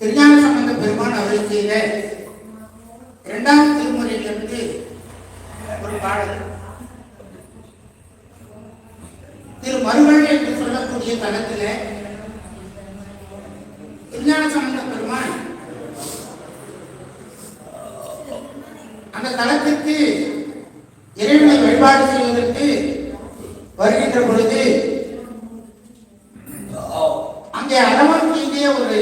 திருஞான சம்பந்த பெருமான் அவர்கள் செய்த இரண்டாம் திருமுறையிலிருந்து ஒரு பாடல். திரு மறுவழி என்று சொல்லக்கூடிய தளத்தில் திருஞான சம்பந்த பெருமான் அந்த தளத்திற்கு இறைவனை வழிபாடு செய்வதற்கு வருகின்ற பொழுது அங்கே மீதே ஒரு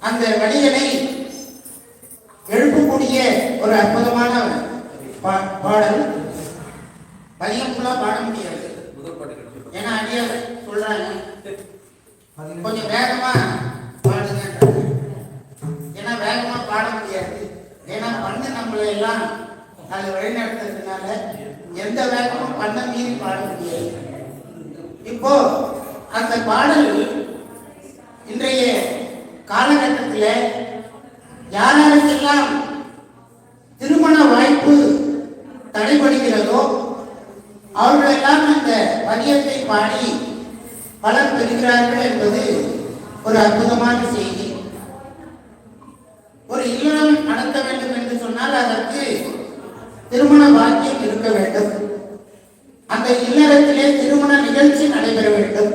அந்த வடிகளை எழுப்பக்கூடிய ஒரு அற்புதமான பா- பாடல். பதியம் ஃபுல்லாக பாட முடியாது. ஏன்னா அடியார் சொல்றாங்க. கொஞ்சம் வேகமா பாடுங்க. ஏன்னா வேகமா பாட முடியாது. ஏன்னா பண்ணு நம்மளை எல்லாம் அது வழிநடத்துறதுனால எந்த வேகமும் பண்ண மீறி பாட முடியாது. இப்போ அந்த பாடல் இன்றைய காலகட்டத்தில் யாரெல்லாம் திருமண வாய்ப்பு தடைபடுகிறதோ அவர்களெல்லாம் அந்த பதியத்தை பாடி பலர் பெறுகிறார்கள் என்பது ஒரு அற்புதமான செய்தி. ஒரு இல்லறம் நடத்த வேண்டும் என்று சொன்னால் அதற்கு திருமண பாக்கியம் இருக்க வேண்டும். அந்த இல்லறத்திலே திருமண நிகழ்ச்சி நடைபெற வேண்டும்.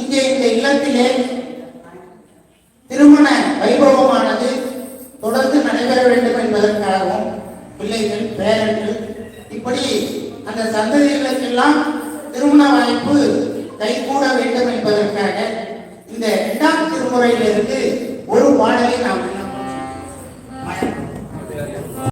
இங்கே இந்த இல்லத்திலே திருமண வைபவமானது தொடர்ந்து நடைபெற வேண்டும் என்பதற்காகவும் பிள்ளைகள் பேரன்கள் இப்படி அந்த சந்ததிகளுக்கெல்லாம் திருமண வாய்ப்பு கைகூட வேண்டும் என்பதற்காக இந்த இரண்டாம் திருமுறையிலிருந்து